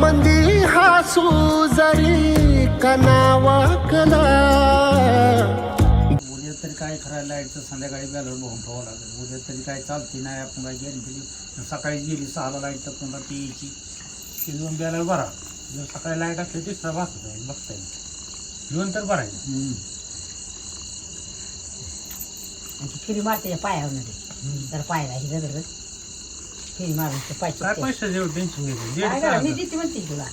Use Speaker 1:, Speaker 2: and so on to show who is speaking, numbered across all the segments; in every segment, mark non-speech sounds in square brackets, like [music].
Speaker 1: मंदी हासू जरी कनावा कला.
Speaker 2: उद्या तरी काय खरं लाईटचं संध्याकाळी बॅलर बघून ठेवावं लागेल. उद्या तरी काय चालते नाही आपण काय गॅरंटी सकाळी गेली सहाला लाइट तर पुन्हा ती यायची. ती दोन बॅलर भरा जर सकाळी लाइट असली तिसरा बघता येईल बघता येईल. घेऊन तर भरायचं
Speaker 3: आणि ती फिरी मारते पायावर तर पायाला ही दगड ते पाय
Speaker 2: काय
Speaker 3: चुकते.
Speaker 2: पैसे जेवढं टेन्शन घ्यायचं दीड
Speaker 3: काय करा, मी
Speaker 2: हजार.
Speaker 3: देते म्हणते तुला.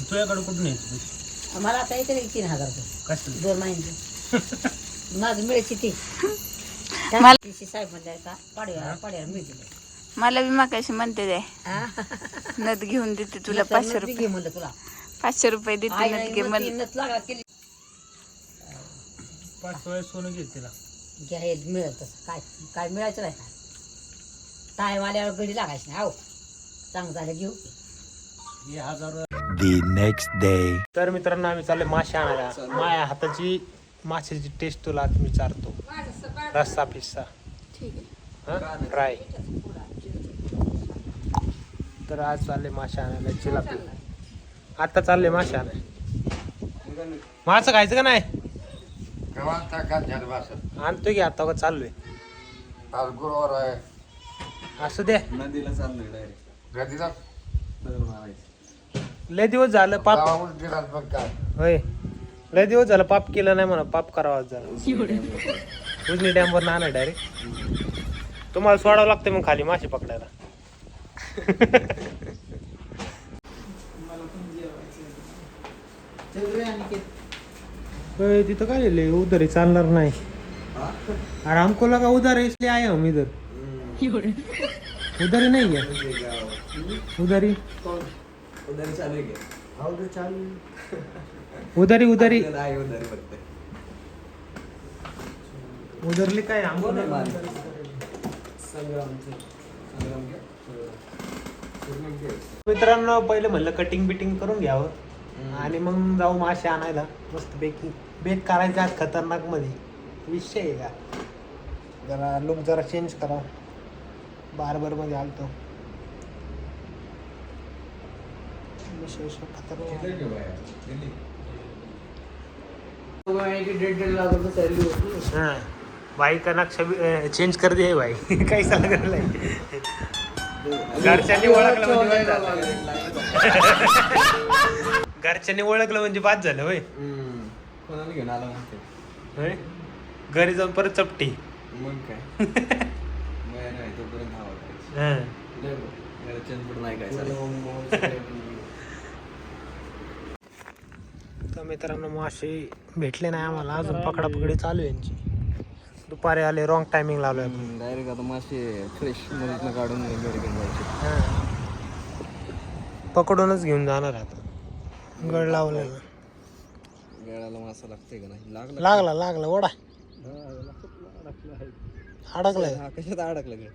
Speaker 2: तुझ्याकडे कुठून पैसे
Speaker 3: मला आता येते ना तीन हजार रुपये.
Speaker 2: कशाला?
Speaker 3: दोन महिन्याचे. [laughs] माझं मिळायची ती [laughs]
Speaker 4: मला-
Speaker 3: तिशी साहेब म्हणजे आता पाड्यावर पाड्यावर मिळते
Speaker 4: मला बी मागाशी म्हणते ते
Speaker 3: हा? [laughs]
Speaker 4: नथ घेऊन देते तुला
Speaker 3: नथ-
Speaker 4: पाचशे
Speaker 3: नथ
Speaker 4: रुपये
Speaker 3: घे म्हणलं तुला.
Speaker 4: पाचशे रुपये देते
Speaker 3: आई
Speaker 4: नथ
Speaker 3: नाही
Speaker 4: घे
Speaker 3: म्हणती,
Speaker 4: म्हण
Speaker 3: नथ लागा केली.
Speaker 2: पाच वेळेस सोनं घे तिला
Speaker 3: घ्या हे मिळेल तसं. काय काय मिळायचं नाही. काय टाईम आल्यावर गडी लागायची नाही हो चांगलं झालं घेऊ.
Speaker 2: हजार
Speaker 1: The next day.
Speaker 2: तर मित्रांनो आम्ही चालले मासे आणायला. माझ्या हाताची माशाची टेस्ट तुला आज मी चारतो. रस्सा पिस्सा. फ्राय तर आज चालले मासे आणायला चिलापी. आता चालले मासे आणायला. मासं खायचं का नाही? आणतो की आता का चाललोय?
Speaker 5: आज गुरुवार आहे.
Speaker 2: असू दे.
Speaker 6: नदीला चाललोय डायरेक्ट
Speaker 2: लय दिवस झालं पाप
Speaker 5: बघ काय
Speaker 2: होय. लय दिवस झालं पाप केलं नाही म्हणा पाप करावा झाला उजनी डॅमवर ना डायरेक्ट तुम्हाला सोडावं लागतं मग खाली मासे पकडायला. होय, तिथं काय लिहिलंय उधारी चालणार नाही. अरे हमको लगा उधार है इसलिए आए हम इधर उधारी नहीं है उधारी
Speaker 6: उधारी चालू आहे का?
Speaker 2: उधारी उधारी. उधरली काय? हमको नाही. मित्रांनो पहिले म्हणलं कटिंग बिटिंग करून घ्यावं. आणि मग जाऊ मासे आणायला. मस्त पैकी. बेक करायचा आज खतरनाकमध्ये विषय आहे का? जरा लुक जरा चेंज करा बारबरमध्ये आलतो. हाँ भाई का नक्शा चेंज कर दिया है. भाई कैसा लग रहा है घरच्यांनी ओळखलं म्हणजे बाद झालं. [laughs] घरच्यांनी ओळखलं म्हणजे बाद झालं होय.
Speaker 6: हम्म. कोणाला घेऊन आला म्हणते?
Speaker 2: होय? घरी जाऊन परत चपटी.
Speaker 6: मग काय? [laughs] तोपर्यंत करायची.
Speaker 2: हं.
Speaker 6: घरच्यांचं पुढं नाही काय चालत. [laughs]
Speaker 2: तर मित्रांनो मासे भेटले नाही आम्हाला. अजून पकडापकडी चालू आहे यांची. दुपारी आले रॉंग टायमिंग लावलोय आपण.
Speaker 6: डायरेक्ट आता मासे फ्रेश नदीतनं काढून घरी घेऊन जायचे.
Speaker 2: हं. पकडूनच घेऊन जाणार आता. गड लावलेला
Speaker 6: गळाला मासा लागतोय का नाही? लागला.
Speaker 2: लागला लागला. ओढा. अडकलाय.
Speaker 6: हा कशात अडकला गळ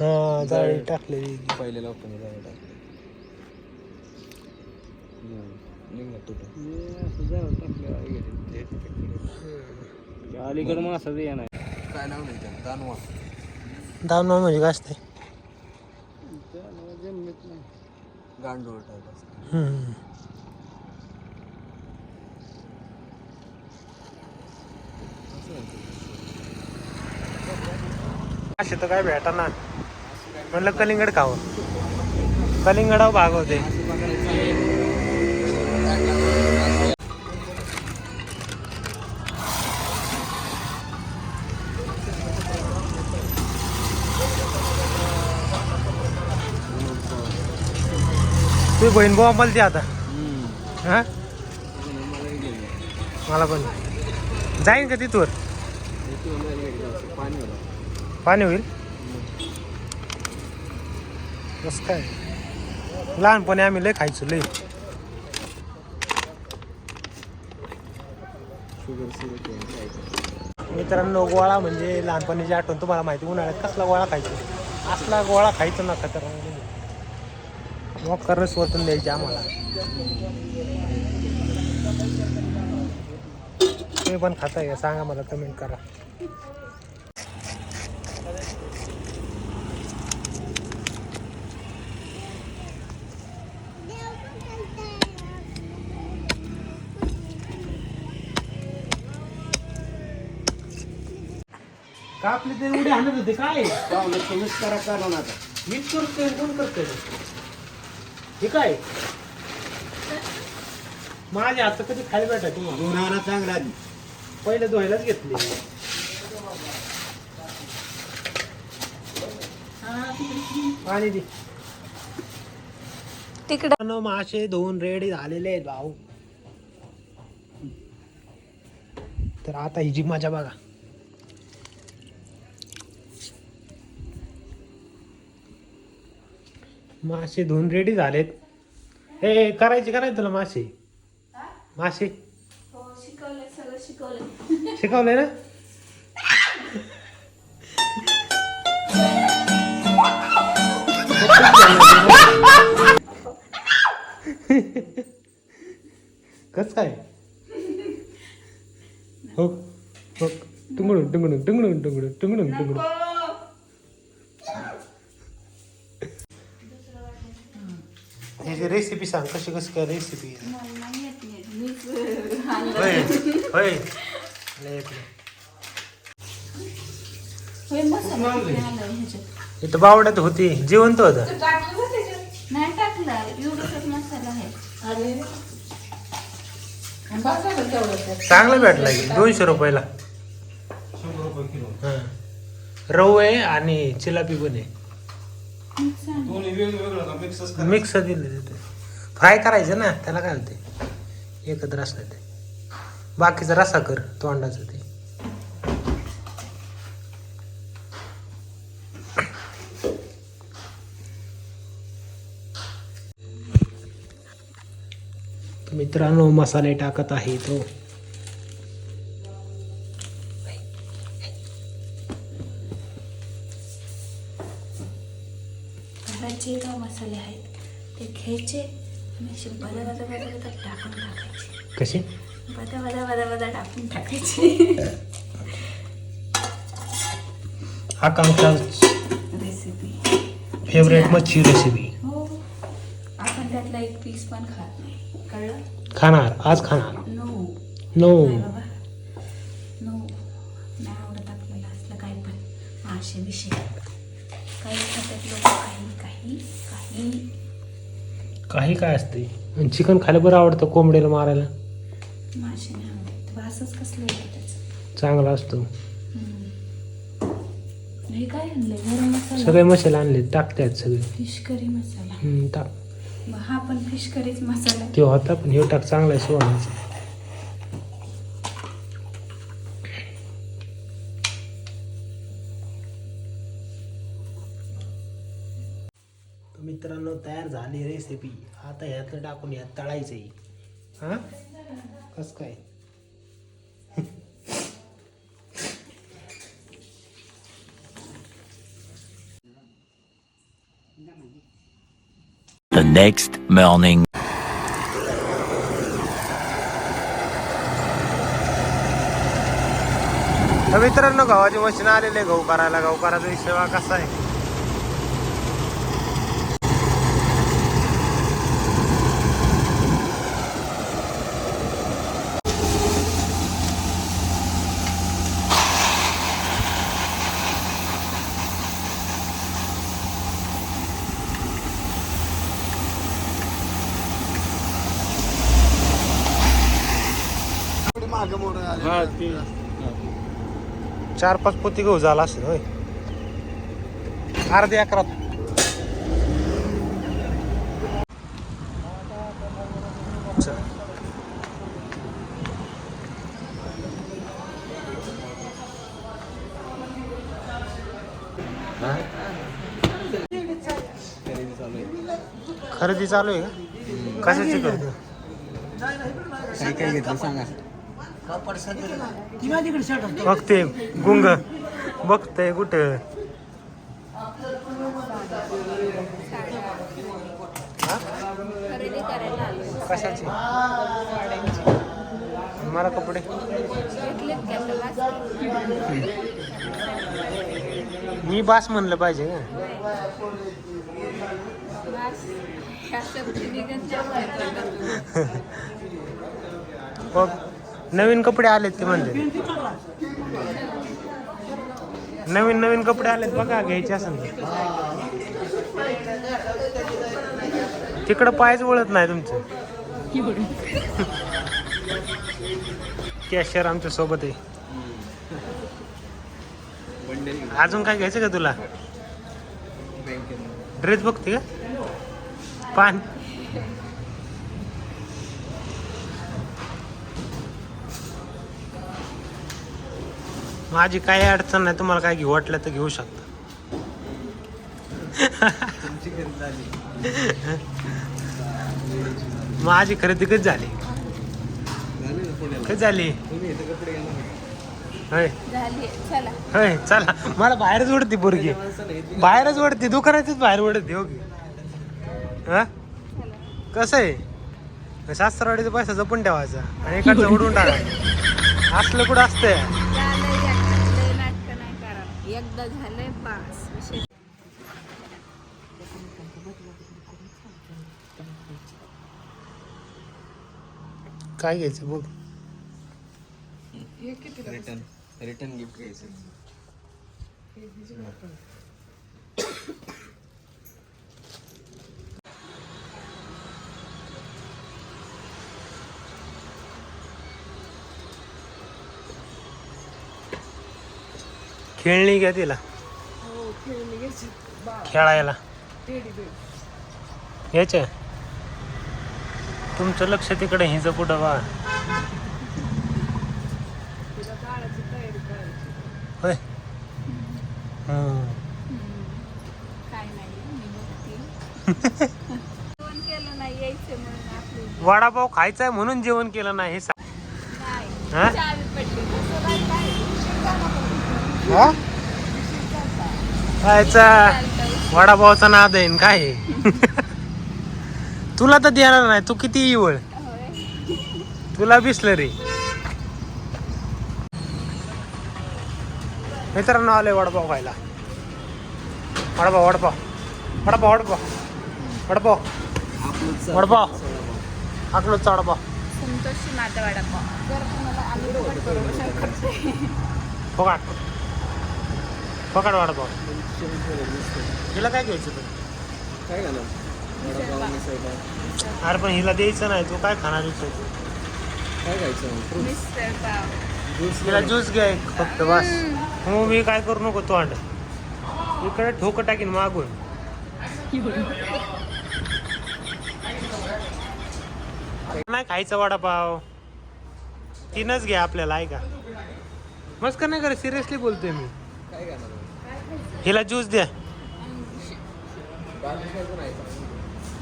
Speaker 2: हा जाळी टाकलेली
Speaker 6: पहिले लोकांनी जायला टाकलं. तुटून
Speaker 2: अलीकडे येणार
Speaker 6: काय त्याला दानवा.
Speaker 2: म्हणजे काय असते
Speaker 6: गांडूळ टाईप असतं
Speaker 2: हम्म. असे तर काय भेटा ना म्हणलं कलिंगड खावं. कलिंगडाव भाग होते बहीण भाऊ आम्हाला ती आता? हा? मला पण. जाईन का तिथवर?
Speaker 6: पाणी
Speaker 2: होईल. बस काय? लहानपणी आम्ही लय खायचो लय. मित्रांनो गोळा म्हणजे लहानपणीची आठवण तुम्हाला माहिती उन्हाळ्यात कसला गोळा खायचो? असला गोळा खायचो ना खतरनाक मग करस वरतून द्यायचे आम्हाला. ते तुम्ही पण खाताय का? सांगा मला कमेंट करा. का आपले ते उडी आणत होते? काय?
Speaker 1: तुम्हीच करा करा ना आता.
Speaker 2: मीच करतोय कोण करतोय? हे काय? माझ्या हात कधी खाली भेटा तुम्हाला
Speaker 1: दोन आणा चांगला आधी.
Speaker 2: पहिले धुवायलाच घेतले. पाणी दे.
Speaker 4: तिकडं.
Speaker 2: मित्रांनो, मासे धुवून रेडी झालेले आहेत भाऊ. तर आता ही जी मजा बघा. मासे धुवून रेडी झालेत. हे करायचे करायचे तुला मासे? मासे? शिकवलंय ना? कस काय? [laughs] हो हो. टुंगडून टुंगडून टुंगडून टुंगडून टुंगडून. टुंगडून ह्याची रेसिपी सांग कशी कशी काय रेसिपी होय होय. [laughs] लय येत नाही. इथं बावड्यात होती जिवंत होत.
Speaker 4: नाही टाकलं एवढंच मसाला आहे.
Speaker 2: चांगला भेटला की दोनशे रुपयाला. हा. रव आहे आणि चिलापी पण आहे.
Speaker 6: दोन्ही वेगवेगळं मिक्सच
Speaker 2: मिक्स दिले तिथे फ्राय करायचं ना त्याला काय होते एकत्र असलं ते. बाकीचा रसा कर तोंडाचं ते. मित्रांनो मसाले टाकत आहे तो.
Speaker 4: ते घ्यायचे आणि असे बदा बदा बदा बदा टाकून टाकायचे.
Speaker 2: कसे?
Speaker 4: बदा बदा बदा बदा टाकून टाकायचे.
Speaker 2: आकांक्षा
Speaker 4: रेसिपी
Speaker 2: फेवरेट मच्छी रेसिपी
Speaker 4: हो. आपण त्यातला एक पीस पण खात नाही. कळलं?
Speaker 2: खाणार. आज खाणार.
Speaker 4: नो
Speaker 2: नो
Speaker 4: काही
Speaker 2: काय असते? आणि चिकन खायला बरं आवडतं कोंबडीला मारायला.
Speaker 4: मासे नाही आवडत. वासच कसलं येतं त्याचं?
Speaker 2: चांगला असतो.
Speaker 4: हम्म. हे काय आणलंय? गरम मसाला?
Speaker 2: सगळे मसाले आणले टाकतात सगळे.
Speaker 4: Fish curry masala.
Speaker 2: हम्म, टाक.
Speaker 4: मग हा पण फिश करीच मसाला.
Speaker 2: ते होता पण हे टाक चांगला आहे सोडायचा मित्रांनो तयार झाली रेसिपी आता ह्यातलं टाकून ह्यात तळायचं आहे हा? कस काय?
Speaker 7: The next morning.
Speaker 2: तर मित्रांनो गव्हाची मशीन आलेले गहू करायला गहू करायचा विषय कसा आहे
Speaker 1: मागं मोडून आले
Speaker 6: हा ते
Speaker 2: चार पाच पोती गहू झाला असेल होय. अर्ध्या अकरात चल. खरेदी चालू आहे का? कशाची खरेदी?
Speaker 6: काय घेतलं सांगा.
Speaker 2: बघते गुंग. बघते कुठं. कशाची? मला कपडे. मी बास म्हणलं पाहिजे का? नवीन कपडे आलेत ते म्हणजे नवीन नवीन कपडे आलेत बघा घ्यायचे असेल तिकडं पायच वळत नाही तुमचं. कॅशियर आमच्यासोबत आहे. अजून काय घ्यायचं का तुला? ड्रेस बघते का? पान. माझी काही अडचण नाही तुम्हाला काय घेऊ वाटलं तर घेऊ शकता. माझी खरेदी कधी झाली? कधी झाली? होय.
Speaker 4: झाली चला.
Speaker 2: होय चला. मला बाहेरच ओढते पोरगी. बाहेरच ओढते दुकानातच बाहेर ओढते हो की. हा? कसं आहे? शास्त्रवाडीचा पैसा जपून ठेवायचा आणि एखादं [laughs] उडून टाका असलं कुठं असतंय.
Speaker 4: एकदा झालंय पास. विषय
Speaker 2: काय घ्यायचं बघ.
Speaker 6: रिटर्न रिटर्न गिफ्ट घ्यायचं.
Speaker 2: खेळणी घ्या तिला. खेळायला. याच्या तुमचं लक्ष तिकडे हिचं कुठं बा होय. हम्म.
Speaker 4: काय नाही मी बघते. [laughs] फोन केलं नाही यायचं म्हणून आपलं.
Speaker 2: वडापाव खायचा आहे म्हणून जेवण केलं नाही हे सांग
Speaker 4: नाही.
Speaker 2: हा
Speaker 4: पडली कसं नाही काय
Speaker 2: हा? खायचा.
Speaker 4: चालतं
Speaker 2: वडापावचा नाद आहे काय? तुला तर देणार नाही तू किती इवळ. तुला बिसलं रे. मित्रांनो आले वडापाव खायला. वडापाव वडापाव. वडापाव वडापाव. वडापाव. वडापाव. अकलोचा वडापाव.
Speaker 4: संतोषी माझा वडापाव. जर तुम्हाला
Speaker 2: फकाट वडापाव हिला काय घ्यायचं तू?
Speaker 6: काय वडापाव
Speaker 2: अरे पण हिला द्यायचं नाही तू काय खाणार तू?
Speaker 6: काय
Speaker 4: मिसळ पाव
Speaker 6: ज्यूस
Speaker 2: तिला ज्यूस घ्या एक फक्त बस. हो मी काय करू नको तोंड. इकडे ठोक टाकीन मागून. नाही खायचा वडापाव. तीनच घ्या आपल्याला ऐका. मस्त का नाही करे सिरियसली बोलतोय मी.
Speaker 6: काय
Speaker 2: हिला ज्यूस द्या.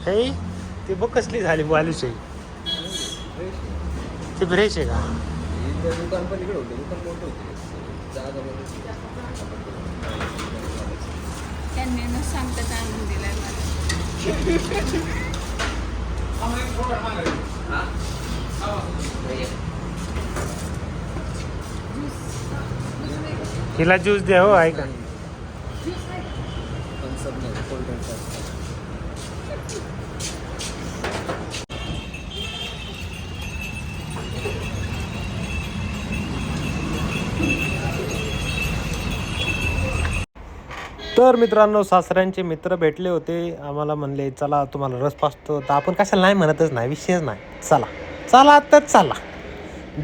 Speaker 2: हे ती बघ कसली झाली बालूशाही ती फ्रेश आहे का?
Speaker 6: हिला ज्यूस द्या हो इकडे का दुकान मोठं होतं जागा मोठी
Speaker 4: त्यांनी न सांगताच आणून दिलाय मला
Speaker 2: हिला ज्यूस द्या हो ऐका
Speaker 6: थम्सअप नाही कोल्ड ड्रिंक्स
Speaker 2: तर मित्रांनो सासऱ्यांचे मित्र भेटले होते. आम्हाला म्हणले चला तुम्हाला रस पाचतो तर आपण कशाला नाही म्हणतच नाही विषयच नाही. चला. चला तर चला.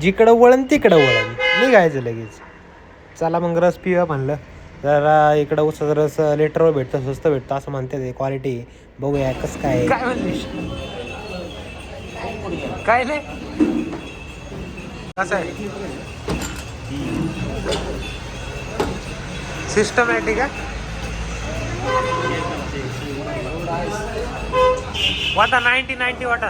Speaker 2: जिकडं वळण तिकडं वळण निघायचं लगेच. चला मग रस पिऊया म्हणलं. जरा इकडं उसाचा रस लिटरवर भेटतं स्वस्त भेटतं असं म्हणते ते क्वालिटी बघूया कसं काय काय म्हणलीस काय नाही. कसं आहे? सिस्टमॅटिक आहे? वाटा नाईन्टी नाईन्टी वाटा.